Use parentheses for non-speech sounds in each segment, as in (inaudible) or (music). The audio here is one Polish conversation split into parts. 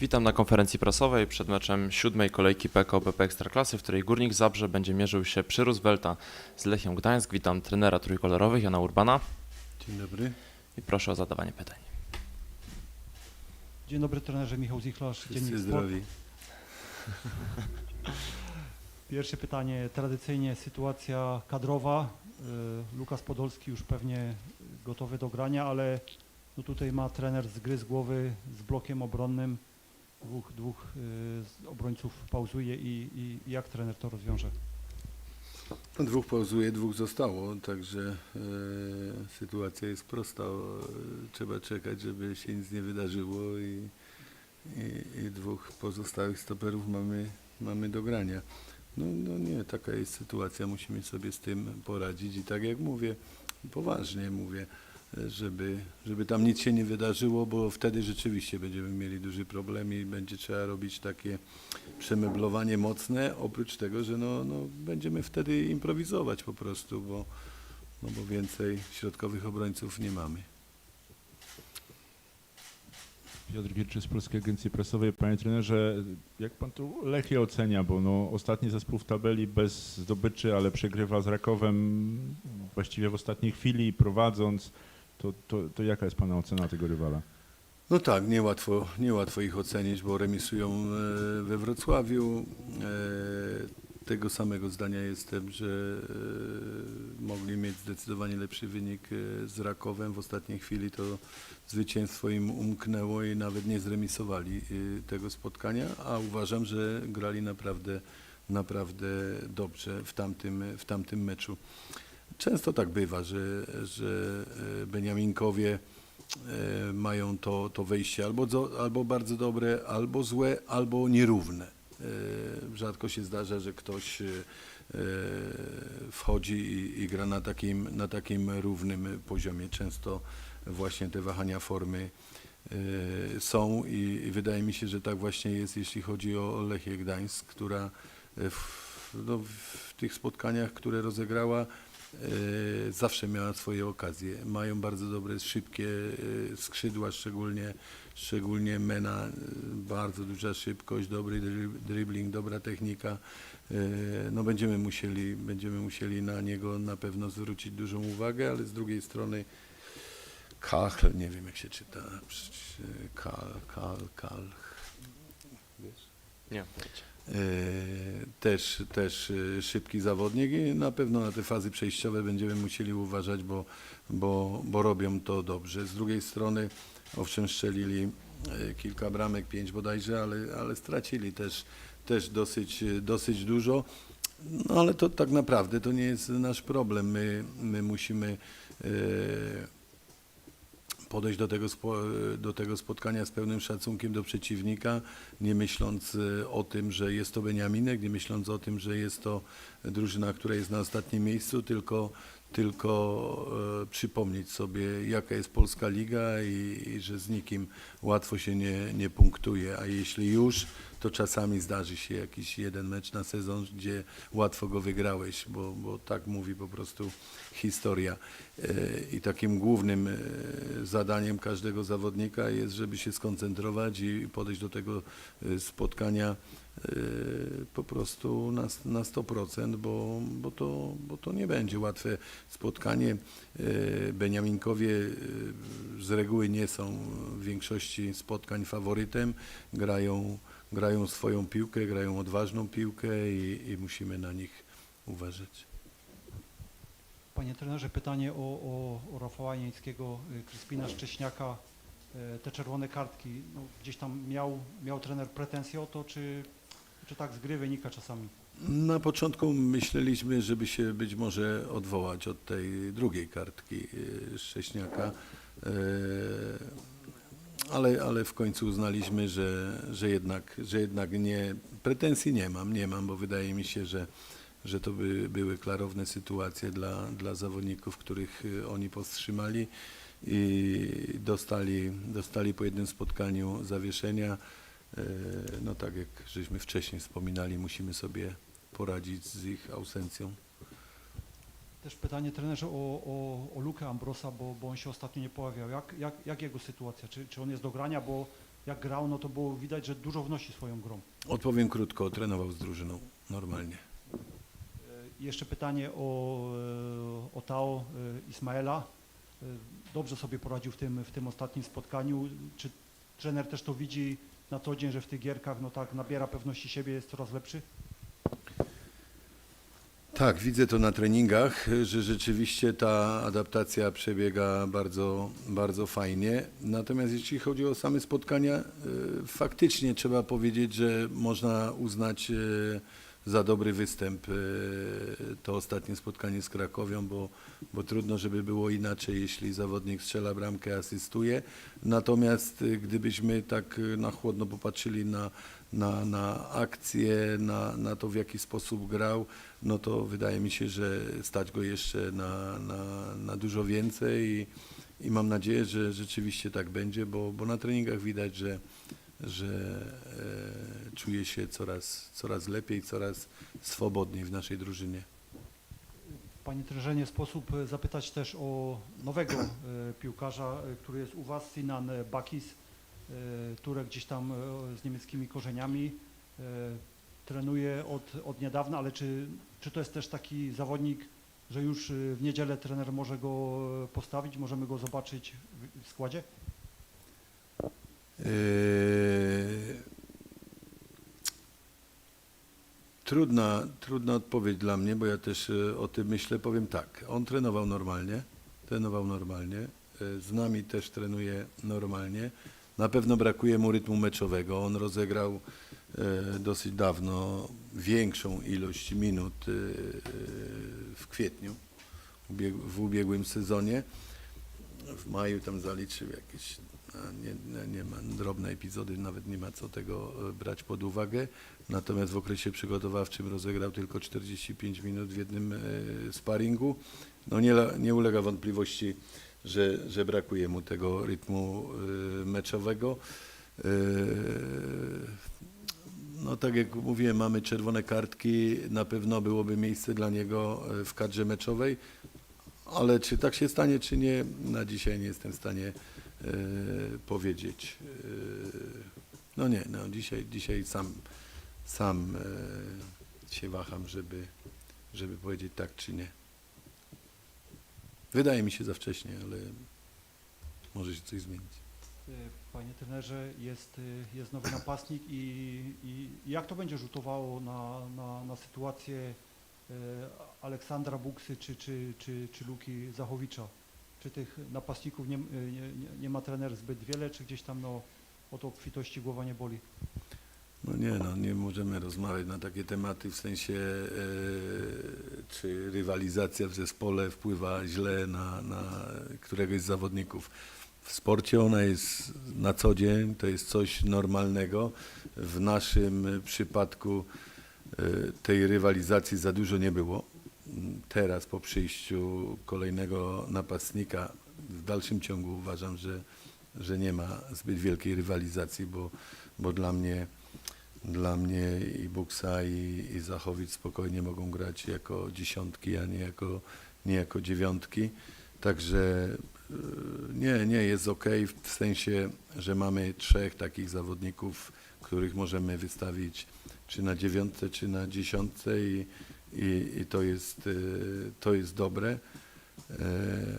Witam na konferencji prasowej przed meczem siódmej kolejki PKO BP Ekstraklasy, w której Górnik Zabrze będzie mierzył się przy Roosevelta z Lechią Gdańsk. Witam trenera trójkolorowych Jana Urbana Dzień dobry. i proszę o zadawanie pytań. Dzień dobry trenerze Michał Zichlarz, Wszyscy zdrowi. (laughs) Pierwsze pytanie, tradycyjnie sytuacja kadrowa. Y, Lukas Podolski już pewnie gotowy do grania, ale no tutaj ma trener z gry z głowy z blokiem obronnym. Dwóch, dwóch y, obrońców pauzuje i, i jak trener to rozwiąże? No, dwóch pauzuje, dwóch zostało, także e, sytuacja jest prosta. Trzeba czekać, żeby się nic nie wydarzyło i, i, i dwóch pozostałych stoperów mamy, mamy do grania. No, no nie, taka jest sytuacja, musimy sobie z tym poradzić i tak jak mówię, poważnie mówię, żeby, żeby tam nic się nie wydarzyło, bo wtedy rzeczywiście będziemy mieli duży problem i będzie trzeba robić takie przemeblowanie mocne, oprócz tego, że no, no, będziemy wtedy improwizować po prostu, bo, no bo więcej środkowych obrońców nie mamy. Piotr Wilczy z Polskiej Agencji Prasowej. Panie trenerze, jak pan tu Lechię ocenia, bo no, ostatni zespół w tabeli bez zdobyczy, ale przegrywa z Rakowem właściwie w ostatniej chwili, prowadząc. To, to, to jaka jest pana ocena tego rywala? No tak, niełatwo, niełatwo ich ocenić, bo remisują e, we Wrocławiu. E, Tego samego zdania jestem, że e, mogli mieć zdecydowanie lepszy wynik z Rakowem. W ostatniej chwili to zwycięstwo im umknęło i nawet nie zremisowali tego spotkania, a uważam, że grali naprawdę, naprawdę dobrze w tamtym, w tamtym meczu. Często tak bywa, że, że e, Beniaminkowie e, mają to, to wejście albo, albo bardzo dobre, albo złe, albo nierówne. E, Rzadko się zdarza, że ktoś wchodzi i, i gra na takim, na takim równym poziomie. Często właśnie te wahania formy są i, i wydaje mi się, że tak właśnie jest, jeśli chodzi o Lechię Gdańsk, która w, no, w tych spotkaniach, które rozegrała, zawsze miała swoje okazje. Mają bardzo dobre, szybkie e, skrzydła, szczególnie, szczególnie Mena, e, bardzo duża szybkość, dobry dribbling, dobra technika. E, No będziemy musieli, będziemy musieli na niego na pewno zwrócić dużą uwagę, ale z drugiej strony Kachl, nie wiem jak się czyta, Kal, Kal, Kal, wiesz? Nie, E, też, też e, szybki zawodnik i na pewno na te fazy przejściowe będziemy musieli uważać, bo, bo, bo robią to dobrze. Z drugiej strony, owszem, strzelili e, kilka bramek, pięć bodajże, ale, ale stracili też, też dosyć, e, dosyć dużo. No ale to tak naprawdę to nie jest nasz problem. My, my musimy e, podejść do tego, do tego spotkania z pełnym szacunkiem do przeciwnika, nie myśląc e, o tym, że jest to Beniaminek, nie myśląc o tym, że jest to drużyna, która jest na ostatnim miejscu, tylko, tylko e, przypomnieć sobie, jaka jest polska liga i, i że z nikim łatwo się nie, nie punktuje, a jeśli już, to czasami zdarzy się jakiś jeden mecz na sezon, gdzie łatwo go wygrałeś, bo, bo tak mówi po prostu historia. E, I takim głównym e, zadaniem każdego zawodnika jest, żeby się skoncentrować i podejść do tego e, spotkania po prostu na, na 100%, bo, bo, to, bo to nie będzie łatwe spotkanie. Beniaminkowie z reguły nie są w większości spotkań faworytem, grają, grają swoją piłkę, grają odważną piłkę i, i musimy na nich uważać. Panie trenerze, pytanie o, o, o Rafała Janickiego, y, Kryspina Szcześniaka. Y, Te czerwone kartki, no, gdzieś tam miał, miał trener pretensje o to, czy, czy tak z gry wynika czasami? Na początku myśleliśmy, żeby się być może odwołać od tej drugiej kartki e, Szcześniaka, ale, ale w końcu uznaliśmy, że, że, jednak, że jednak nie, pretensji nie mam, nie mam, bo wydaje mi się, że, że to by, były klarowne sytuacje dla, dla zawodników, których e, oni powstrzymali i dostali, dostali po jednym spotkaniu zawieszenia. E, No tak jak żeśmy wcześniej wspominali, musimy sobie poradzić z ich ausencją. Też pytanie trenerze o, o, o Lukę Ambrosa, bo, bo on się ostatnio nie pojawiał. Jak, jak, jak jego sytuacja? Czy, czy on jest do grania, bo jak grał, no to było widać, że dużo wnosi swoją grą. Odpowiem krótko, trenował z drużyną normalnie. E, Jeszcze pytanie o, e, o Tao e, Ismaela. Dobrze sobie poradził w tym, w tym ostatnim spotkaniu. Czy trener też to widzi na co dzień, że w tych gierkach no tak nabiera pewności siebie, jest coraz lepszy? Tak, widzę to na treningach, że rzeczywiście ta adaptacja przebiega bardzo, bardzo fajnie. Natomiast jeśli chodzi o same spotkania, e, faktycznie trzeba powiedzieć, że można uznać e, za dobry występ e, to ostatnie spotkanie z Krakowią, bo, bo trudno, żeby było inaczej, jeśli zawodnik strzela bramkę, asystuje. Natomiast e, gdybyśmy tak e, na chłodno popatrzyli na, na, na akcję, na, na to, w jaki sposób grał, no to wydaje mi się, że stać go jeszcze na, na, na dużo więcej i, i mam nadzieję, że rzeczywiście tak będzie, bo, bo na treningach widać, że, że e, czuje się coraz, coraz lepiej, coraz swobodniej w naszej drużynie. Panie trenerze, sposób e, zapytać też o nowego e, piłkarza, e, który jest u Was, Sinan Bakis, Turek gdzieś tam z niemieckimi korzeniami. Trenuje od, od niedawna, ale czy, czy to jest też taki zawodnik, że już w niedzielę trener może go postawić, możemy go zobaczyć w, w składzie? Eee, Trudna, trudna odpowiedź dla mnie, bo ja też e, o tym myślę. Powiem tak, on trenował normalnie, trenował normalnie, e, z nami też trenuje normalnie. Na pewno brakuje mu rytmu meczowego. On rozegrał e, dosyć dawno większą ilość minut w kwietniu, w ubiegłym sezonie. W maju tam zaliczył jakieś nie, nie, ma drobne epizody, nawet nie ma co tego e, brać pod uwagę. Natomiast w okresie przygotowawczym rozegrał tylko 45 minut w jednym e, sparingu. No nie, nie ulega wątpliwości, że, że brakuje mu tego rytmu e, meczowego. No tak jak mówiłem, mamy czerwone kartki, na pewno byłoby miejsce dla niego w kadrze meczowej, ale czy tak się stanie, czy nie, na dzisiaj nie jestem w stanie powiedzieć. E, no nie, no dzisiaj, dzisiaj sam, sam e, się waham, żeby, żeby powiedzieć tak czy nie. Wydaje mi się za wcześnie, ale może się coś zmienić. Panie trenerze, jest, jest nowy napastnik i, i jak to będzie rzutowało na, na, na sytuację Aleksandra Buksy czy, czy, czy, czy Luki Zachowicza? Czy tych napastników nie, nie, nie- ma trener zbyt wiele, czy gdzieś tam no, od obfitości głowa nie boli? No nie, no nie możemy rozmawiać na takie tematy w sensie, e, czy rywalizacja w zespole wpływa źle na, na któregoś z zawodników. W sporcie ona jest na co dzień, to jest coś normalnego. W naszym przypadku e, tej rywalizacji za dużo nie było. Teraz po przyjściu kolejnego napastnika w dalszym ciągu uważam, że, że nie ma zbyt wielkiej rywalizacji, bo, bo dla mnie dla mnie i Buksa i, i Zachowicz spokojnie mogą grać jako dziesiątki, a nie jako, nie jako dziewiątki. Także y, nie, nie jest ok w sensie, że mamy trzech takich zawodników, których możemy wystawić czy na dziewiątce, czy na dziesiątce i, i, i to, jest, y, to jest dobre, e,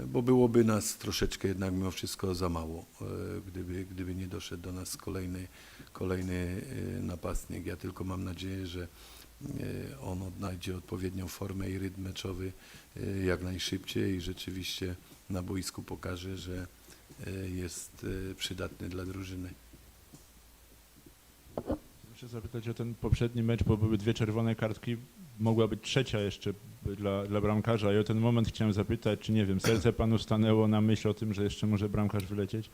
bo byłoby nas troszeczkę jednak mimo wszystko za mało, e, gdyby, gdyby nie doszedł do nas kolejny, kolejny e, napastnik. Ja tylko mam nadzieję, że e, on odnajdzie odpowiednią formę i rytm meczowy e, jak najszybciej i rzeczywiście na boisku pokaże, że e, jest e, przydatny dla drużyny. Muszę zapytać o ten poprzedni mecz, bo były dwie czerwone kartki. Mogła być trzecia jeszcze dla, dla bramkarza i o ten moment chciałem zapytać, czy nie wiem, serce panu stanęło na myśl o tym, że jeszcze może bramkarz wylecieć?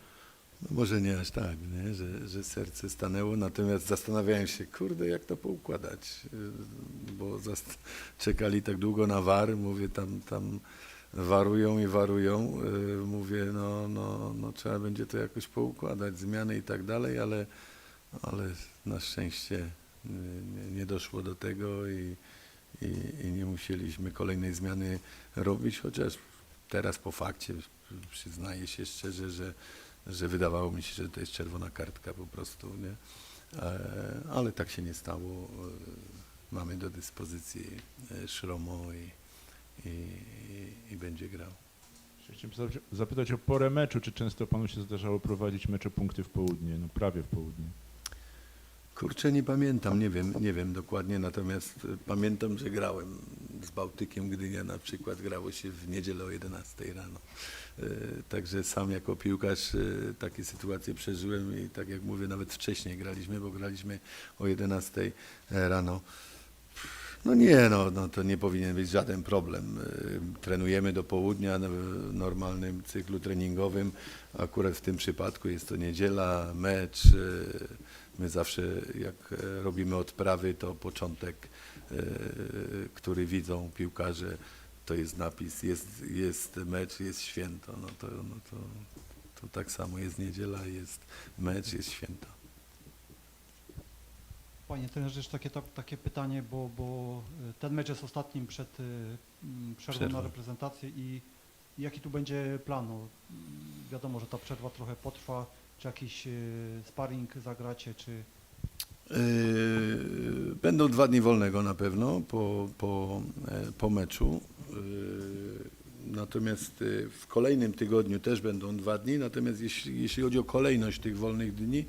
No może nie aż tak, nie? Że, że serce stanęło, natomiast zastanawiałem się, kurde, jak to poukładać, bo czekali tak długo na war, mówię, tam, tam warują i warują, y, mówię, no, no, no trzeba będzie to jakoś poukładać, zmiany i tak dalej, ale, ale na szczęście nie, nie doszło do tego i, i, i nie musieliśmy kolejnej zmiany robić, chociaż teraz po fakcie przyznaję się szczerze, że że wydawało mi się, że to jest czerwona kartka po prostu, nie? E, ale tak się nie stało. E, Mamy do dyspozycji e, Szromo i, i, i, będzie grał. Chciałem zapytać o porę meczu, czy często panu się zdarzało prowadzić mecze punkty w południe, no prawie w południe. Kurczę, nie pamiętam, nie wiem, nie wiem dokładnie, natomiast e, pamiętam, że grałem z Bałtykiem Gdynia na przykład, grało się w niedzielę o 11 rano. E, Także sam jako piłkarz e, takie sytuacje przeżyłem i tak jak mówię, nawet wcześniej graliśmy, bo graliśmy o 11 rano. No nie, no, no to nie powinien być żaden problem. Trenujemy do południa w normalnym cyklu treningowym. Akurat w tym przypadku jest to niedziela, mecz. E, My zawsze jak e, robimy odprawy, to początek, e, który widzą piłkarze, to jest napis, jest, jest mecz, jest święto. No to, no to, to tak samo jest niedziela, jest mecz, jest święto. Panie trenerze, jeszcze takie, ta- takie pytanie, bo, bo y, ten mecz jest ostatnim przed przerwą Przerwą. na reprezentację i jaki tu będzie plan? No, wiadomo, że ta przerwa trochę potrwa, czy jakiś y, sparring zagracie, czy Yy, Będą dwa dni wolnego na pewno po, po, e, po meczu. Yy, Natomiast y, w kolejnym tygodniu też będą dwa dni. Natomiast jeśli, jeśli chodzi o kolejność tych wolnych dni,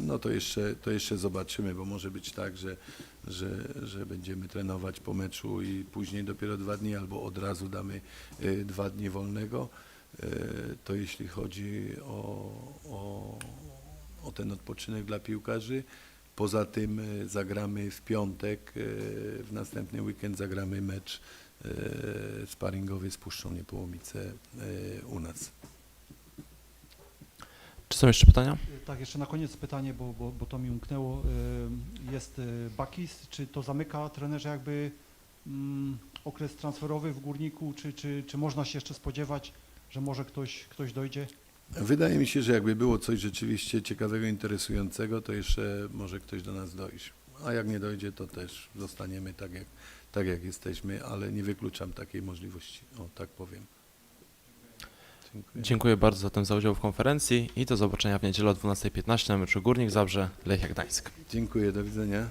no to jeszcze, to jeszcze zobaczymy, bo może być tak, że, że, że będziemy trenować po meczu i później dopiero dwa dni, albo od razu damy y, dwa dni wolnego. Yy, To jeśli chodzi o, o, o ten odpoczynek dla piłkarzy. Poza tym e, zagramy w piątek, e, w następny weekend zagramy mecz e, sparingowy z Puszczą Niepołomice e, u nas. Czy są jeszcze pytania? Tak, jeszcze na koniec pytanie, bo, bo, bo to mi umknęło. Jest Bakis, czy to zamyka trenerze jakby mm, okres transferowy w Górniku, czy, czy, czy można się jeszcze spodziewać, że może ktoś, ktoś dojdzie? Wydaje mi się, że jakby było coś rzeczywiście ciekawego, interesującego, to jeszcze może ktoś do nas dojść. A jak nie dojdzie, to też zostaniemy tak jak, tak jak jesteśmy, ale nie wykluczam takiej możliwości, o tak powiem. Dziękuję. Dziękuję bardzo zatem za udział w konferencji i do zobaczenia w niedzielę o 12.15 na meczu Górnik Zabrze Lechia Gdańsk. Dziękuję, do widzenia.